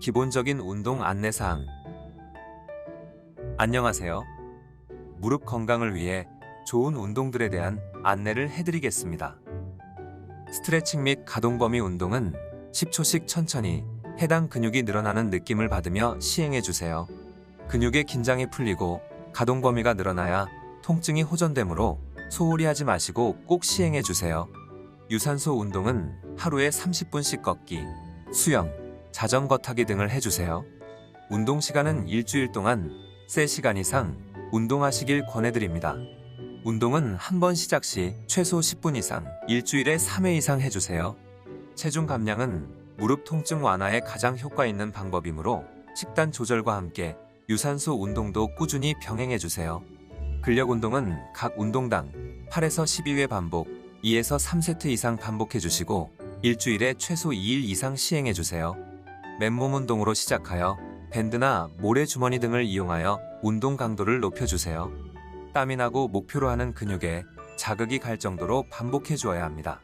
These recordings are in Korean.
기본적인 운동 안내사항. 안녕하세요. 무릎 건강을 위해 좋은 운동들에 대한 안내를 해드리겠습니다. 스트레칭 및 가동 범위 운동은 10초씩 천천히 해당 근육이 늘어나는 느낌을 받으며 시행해 주세요. 근육의 긴장이 풀리고 가동 범위가 늘어나야 통증이 호전되므로 소홀히 하지 마시고 꼭 시행해 주세요. 유산소 운동은 하루에 30분씩 걷기, 수영, 자전거 타기 등을 해주세요. 운동 시간은 일주일 동안 3시간 이상 운동하시길 권해드립니다. 운동은 한 번 시작 시 최소 10분 이상, 일주일에 3회 이상 해주세요. 체중 감량은 무릎 통증 완화에 가장 효과 있는 방법이므로 식단 조절과 함께 유산소 운동도 꾸준히 병행해주세요. 근력 운동은 각 운동당 8에서 12회 반복, 2에서 3세트 이상 반복해주시고 일주일에 최소 2일 이상 시행해주세요. 맨몸 운동으로 시작하여 밴드나 모래주머니 등을 이용하여 운동 강도를 높여주세요. 땀이 나고 목표로 하는 근육에 자극이 갈 정도로 반복해 주어야 합니다.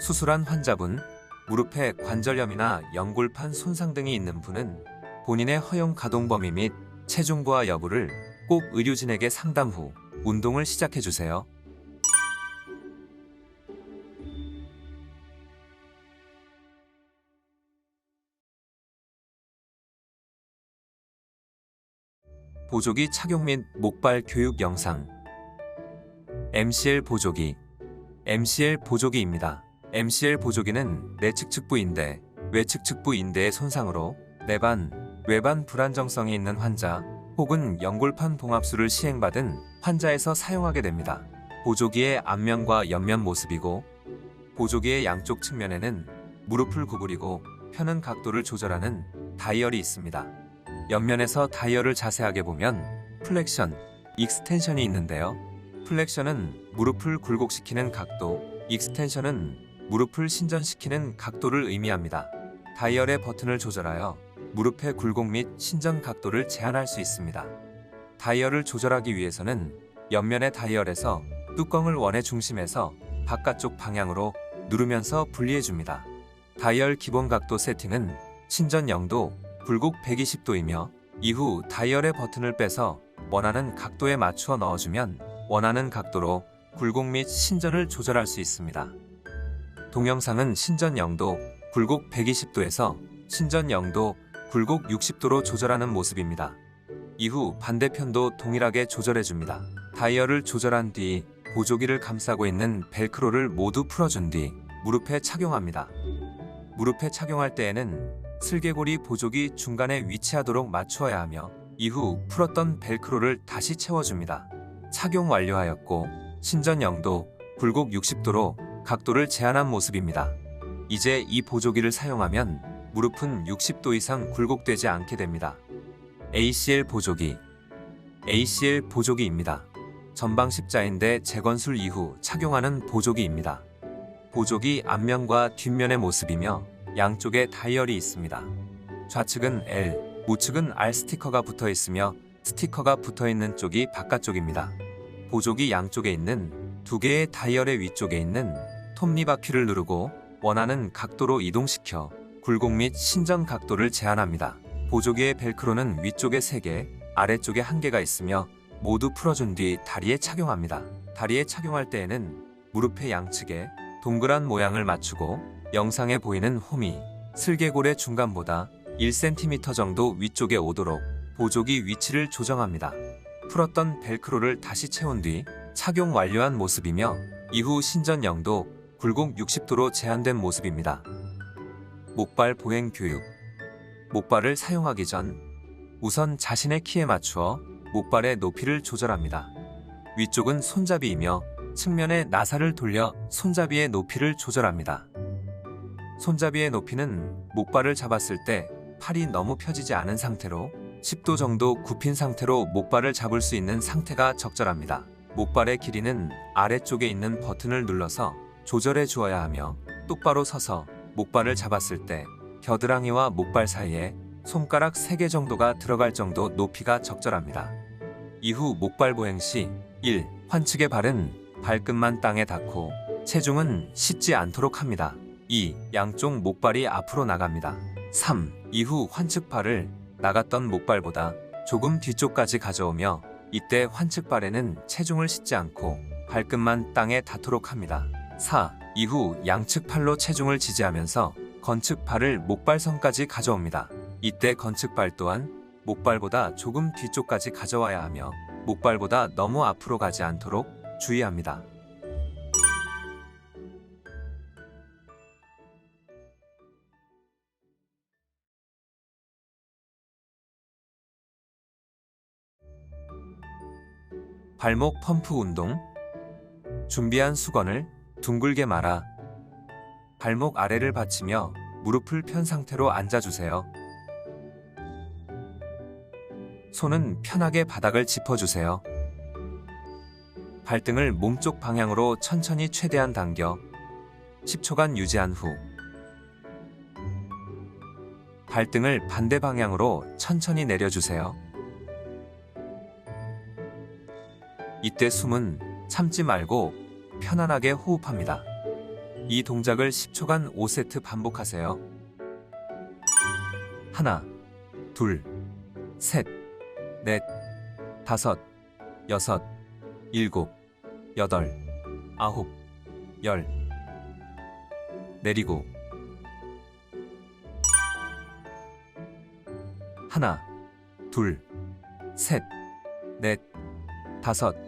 수술한 환자분, 무릎에 관절염이나 연골판 손상 등이 있는 분은 본인의 허용 가동 범위 및 체중 부하 여부를 꼭 의료진에게 상담 후 운동을 시작해 주세요. 보조기 착용 및 목발 교육 영상 MCL 보조기 MCL 보조기입니다. MCL 보조기는 내측 측부 인대, 외측 측부 인대의 손상으로 내반, 외반 불안정성이 있는 환자 혹은 연골판 봉합술을 시행받은 환자에서 사용하게 됩니다. 보조기의 앞면과 옆면 모습이고 보조기의 양쪽 측면에는 무릎을 구부리고 펴는 각도를 조절하는 다이얼이 있습니다. 옆면에서 다이얼을 자세하게 보면 플렉션, 익스텐션이 있는데요. 플렉션은 무릎을 굴곡시키는 각도, 익스텐션은 무릎을 신전시키는 각도를 의미합니다. 다이얼의 버튼을 조절하여 무릎의 굴곡 및 신전 각도를 제한할 수 있습니다. 다이얼을 조절하기 위해서는 옆면의 다이얼에서 뚜껑을 원의 중심에서 바깥쪽 방향으로 누르면서 분리해 줍니다. 다이얼 기본 각도 세팅은 신전 0도, 굴곡 120도이며 이후 다이얼의 버튼을 빼서 원하는 각도에 맞추어 넣어주면 원하는 각도로 굴곡 및 신전을 조절할 수 있습니다. 동영상은 신전 0도, 굴곡 120도에서 신전 0도, 굴곡 60도로 조절하는 모습입니다. 이후 반대편도 동일하게 조절해줍니다. 다이얼을 조절한 뒤 보조기를 감싸고 있는 벨크로를 모두 풀어준 뒤 무릎에 착용합니다. 무릎에 착용할 때에는 슬개골이 보조기 중간에 위치하도록 맞추어야 하며 이후 풀었던 벨크로를 다시 채워줍니다. 착용 완료하였고 신전 0도, 굴곡 60도로 각도를 제한한 모습입니다. 이제 이 보조기를 사용하면 무릎은 60도 이상 굴곡되지 않게 됩니다. ACL 보조기 ACL 보조기입니다. 전방 십자인대 재건술 이후 착용하는 보조기입니다. 보조기 앞면과 뒷면의 모습이며 양쪽에 다이얼이 있습니다. 좌측은 L, 우측은 R 스티커가 붙어 있으며 스티커가 붙어 있는 쪽이 바깥쪽입니다. 보조기 양쪽에 있는 두 개의 다이얼의 위쪽에 있는 톱니바퀴를 누르고 원하는 각도로 이동시켜 굴곡 및 신전 각도를 제한합니다. 보조기의 벨크로는 위쪽에 3개, 아래쪽에 1개가 있으며 모두 풀어준 뒤 다리에 착용합니다. 다리에 착용할 때에는 무릎의 양측에 동그란 모양을 맞추고 영상에 보이는 홈이 슬개골의 중간보다 1cm 정도 위쪽에 오도록 보조기 위치를 조정합니다. 풀었던 벨크로를 다시 채운 뒤 착용 완료한 모습이며 이후 신전 0도, 굴곡 60도로 제한된 모습입니다. 목발 보행 교육 목발을 사용하기 전 우선 자신의 키에 맞추어 목발의 높이를 조절합니다. 위쪽은 손잡이이며 측면에 나사를 돌려 손잡이의 높이를 조절합니다. 손잡이의 높이는 목발을 잡았을 때 팔이 너무 펴지지 않은 상태로 10도 정도 굽힌 상태로 목발을 잡을 수 있는 상태가 적절합니다. 목발의 길이는 아래쪽에 있는 버튼을 눌러서 조절해 주어야 하며 똑바로 서서 목발을 잡았을 때 겨드랑이와 목발 사이에 손가락 3개 정도가 들어갈 정도 높이가 적절합니다. 이후 목발 보행 시 1. 환측의 발은 발끝만 땅에 닿고 체중은 싣지 않도록 합니다. 2. 양쪽 목발이 앞으로 나갑니다. 3. 이후 환측발을 나갔던 목발보다 조금 뒤쪽까지 가져오며 이때 환측발에는 체중을 싣지 않고 발끝만 땅에 닿도록 합니다. 4. 이후 양측 팔로 체중을 지지하면서 건측 발을 목발선까지 가져옵니다. 이때 건측 발 또한 목발보다 조금 뒤쪽까지 가져와야 하며 목발보다 너무 앞으로 가지 않도록 주의합니다. 발목 펌프 운동 준비한 수건을 둥글게 말아 발목 아래를 받치며 무릎을 편 상태로 앉아주세요. 손은 편하게 바닥을 짚어주세요. 발등을 몸쪽 방향으로 천천히 최대한 당겨 10초간 유지한 후 발등을 반대 방향으로 천천히 내려주세요. 이때 숨은 참지 말고 편안하게 호흡합니다. 이 동작을 10초간 5세트 반복하세요. 하나, 둘, 셋, 넷, 다섯, 여섯, 일곱, 여덟, 아홉, 열. 내리고. 하나, 둘, 셋, 넷, 다섯,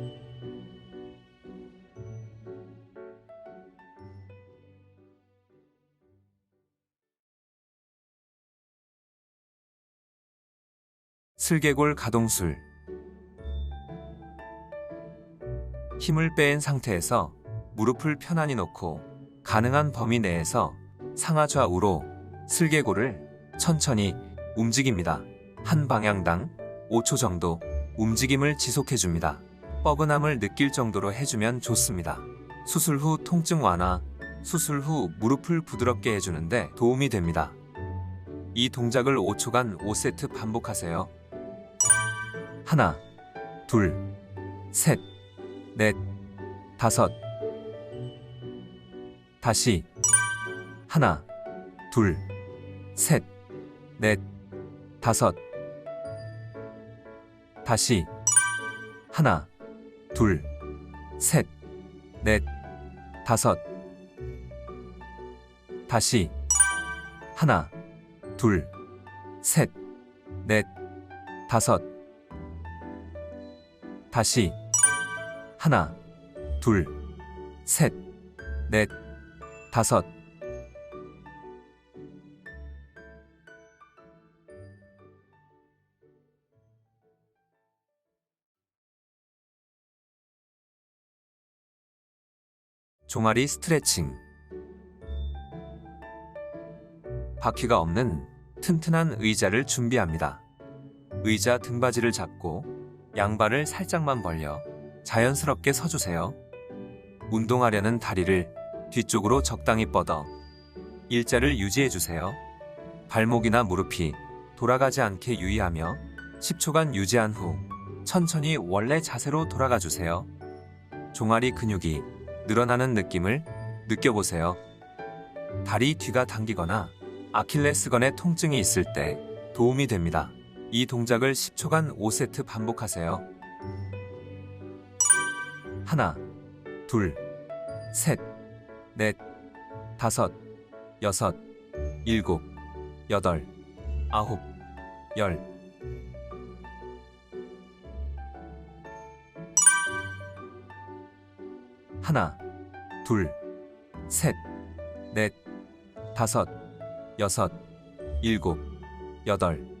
슬개골 가동술 힘을 뺀 상태에서 무릎을 편안히 놓고 가능한 범위 내에서 상하 좌우로 슬개골을 천천히 움직입니다. 한 방향당 5초 정도 움직임을 지속해 줍니다. 뻐근함을 느낄 정도로 해주면 좋습니다. 수술 후 통증 완화, 수술 후 무릎을 부드럽게 해주는데 도움이 됩니다. 이 동작을 5초간 5세트 반복하세요. 하나, 둘, 셋, 넷, 다섯. 다시. 하나, 둘, 셋, 넷, 다섯. 다시. 하나, 둘, 셋, 넷, 다섯. 다시. 하나, 둘, 셋, 넷, 다섯. 다시. 하나, 둘, 셋, 넷, 다섯. 종아리 스트레칭. 바퀴가 없는 튼튼한 의자를 준비합니다. 의자 등받이를 잡고 양발을 살짝만 벌려 자연스럽게 서주세요. 운동하려는 다리를 뒤쪽으로 적당히 뻗어 일자를 유지해주세요. 발목이나 무릎이 돌아가지 않게 유의하며 10초간 유지한 후 천천히 원래 자세로 돌아가 주세요. 종아리 근육이 늘어나는 느낌을 느껴보세요. 다리 뒤가 당기거나 아킬레스건에 통증이 있을 때 도움이 됩니다. 이 동작을 10초간 5세트 반복하세요. 하나, 둘, 셋, 넷, 다섯, 여섯, 일곱, 여덟, 아홉, 열. 하나, 둘, 셋, 넷, 다섯, 여섯, 일곱, 여덟,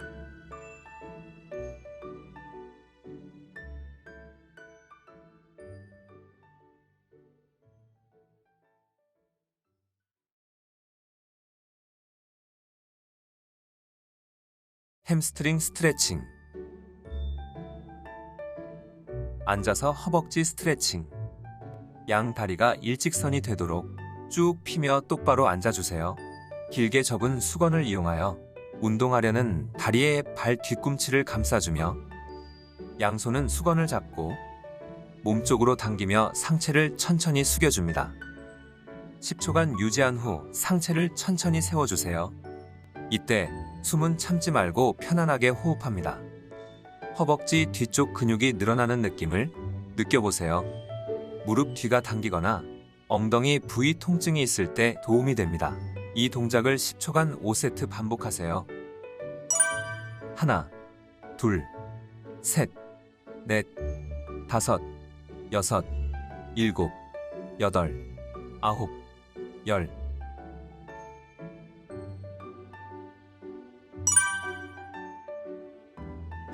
햄스트링 스트레칭 앉아서 허벅지 스트레칭 양 다리가 일직선이 되도록 쭉 피며 똑바로 앉아주세요. 길게 접은 수건을 이용하여 운동하려는 다리의 발 뒤꿈치를 감싸주며 양손은 수건을 잡고 몸쪽으로 당기며 상체를 천천히 숙여줍니다. 10초간 유지한 후 상체를 천천히 세워주세요. 이때 숨은 참지 말고 편안하게 호흡합니다. 허벅지 뒤쪽 근육이 늘어나는 느낌을 느껴보세요. 무릎 뒤가 당기거나 엉덩이 부위 통증이 있을 때 도움이 됩니다. 이 동작을 10초간 5세트 반복하세요. 하나, 둘, 셋, 넷, 다섯, 여섯, 일곱, 여덟, 아홉, 열.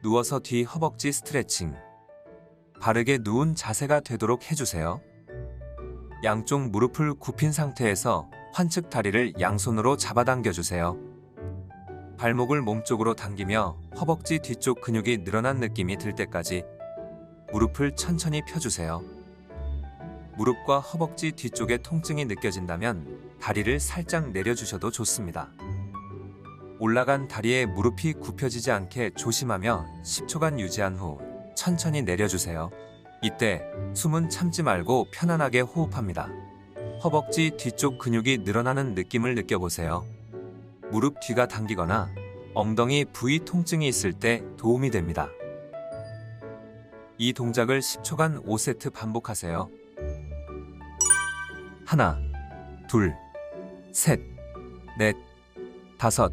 누워서 뒤 허벅지 스트레칭. 바르게 누운 자세가 되도록 해주세요. 양쪽 무릎을 굽힌 상태에서 환측 다리를 양손으로 잡아당겨 주세요. 발목을 몸쪽으로 당기며 허벅지 뒤쪽 근육이 늘어난 느낌이 들 때까지 무릎을 천천히 펴주세요. 무릎과 허벅지 뒤쪽에 통증이 느껴진다면 다리를 살짝 내려주셔도 좋습니다. 올라간 다리에 무릎이 굽혀지지 않게 조심하며 10초간 유지한 후 천천히 내려주세요. 이때 숨은 참지 말고 편안하게 호흡합니다. 허벅지 뒤쪽 근육이 늘어나는 느낌을 느껴보세요. 무릎 뒤가 당기거나 엉덩이 부위 통증이 있을 때 도움이 됩니다. 이 동작을 10초간 5세트 반복하세요. 하나, 둘, 셋, 넷, 다섯,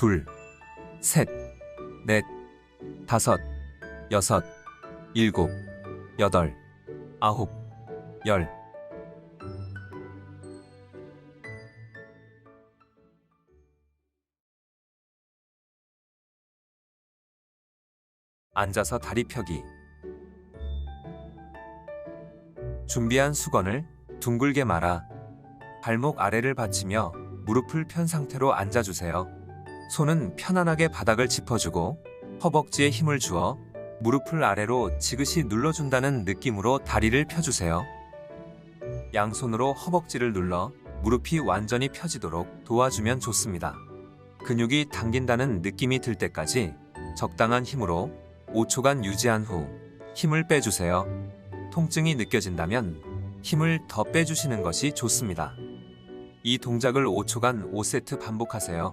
둘, 셋, 넷, 다섯, 여섯, 일곱, 여덟, 아홉, 열. 앉아서 다리 펴기. 준비한 수건을 둥글게 말아 발목 아래를 받치며 무릎을 편 상태로 앉아주세요. 손은 편안하게 바닥을 짚어주고 허벅지에 힘을 주어 무릎을 아래로 지그시 눌러준다는 느낌으로 다리를 펴주세요. 양손으로 허벅지를 눌러 무릎이 완전히 펴지도록 도와주면 좋습니다. 근육이 당긴다는 느낌이 들 때까지 적당한 힘으로 5초간 유지한 후 힘을 빼주세요. 통증이 느껴진다면 힘을 더 빼주시는 것이 좋습니다. 이 동작을 5초간 5세트 반복하세요.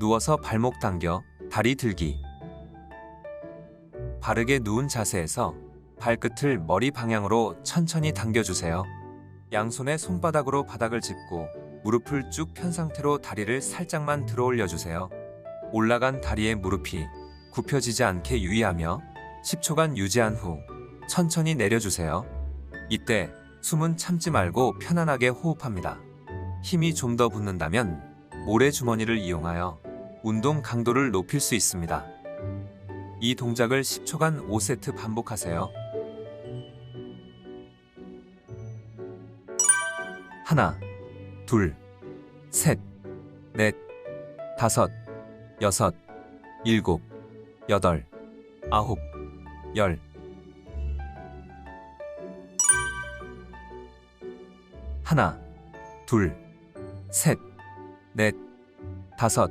누워서 발목 당겨 다리 들기. 바르게 누운 자세에서 발끝을 머리 방향으로 천천히 당겨주세요. 양손에 손바닥으로 바닥을 짚고 무릎을 쭉 편 상태로 다리를 살짝만 들어 올려주세요. 올라간 다리의 무릎이 굽혀지지 않게 유의하며 10초간 유지한 후 천천히 내려주세요. 이때 숨은 참지 말고 편안하게 호흡합니다. 힘이 좀 더 붙는다면 모래 주머니를 이용하여 운동 강도를 높일 수 있습니다. 이 동작을 10초간 5세트 반복하세요. 하나, 둘, 셋, 넷, 다섯, 여섯, 일곱, 여덟, 아홉, 열. 하나, 둘, 셋, 넷, 다섯,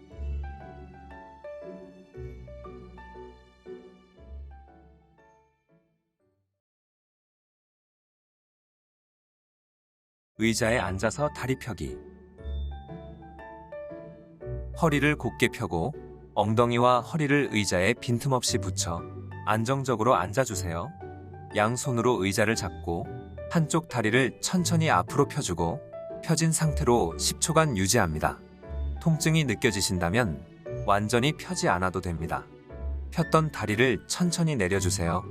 의자에 앉아서 다리 펴기. 허리를 곧게 펴고 엉덩이와 허리를 의자에 빈틈없이 붙여 안정적으로 앉아주세요. 양손으로 의자를 잡고 한쪽 다리를 천천히 앞으로 펴주고 펴진 상태로 10초간 유지합니다. 통증이 느껴지신다면 완전히 펴지 않아도 됩니다. 폈던 다리를 천천히 내려주세요.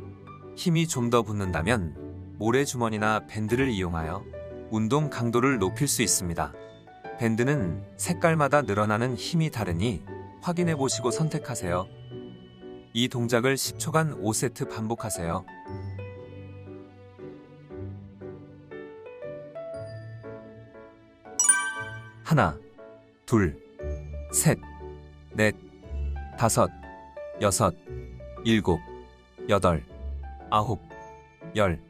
힘이 좀 더 붙는다면 모래주머니나 밴드를 이용하여 운동 강도를 높일 수 있습니다. 밴드는 색깔마다 늘어나는 힘이 다르니 확인해 보시고 선택하세요. 이 동작을 10초간 5세트 반복하세요. 하나, 둘, 셋, 넷, 다섯, 여섯, 일곱, 여덟, 아홉, 열.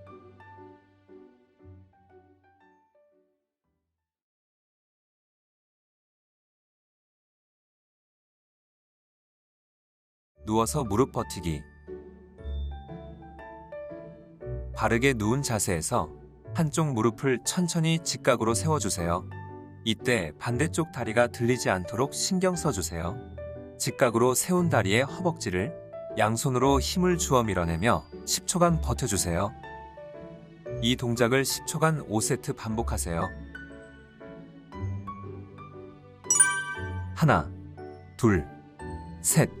누워서 무릎 버티기. 바르게 누운 자세에서 한쪽 무릎을 천천히 직각으로 세워주세요. 이때 반대쪽 다리가 들리지 않도록 신경 써주세요. 직각으로 세운 다리의 허벅지를 양손으로 힘을 주어 밀어내며 10초간 버텨주세요. 이 동작을 10초간 5세트 반복하세요. 하나, 둘, 셋,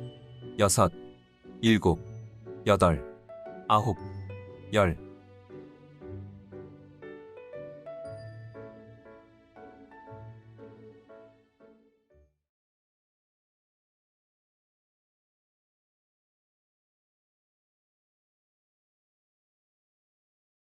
여섯, 일곱, 여덟, 아홉, 열.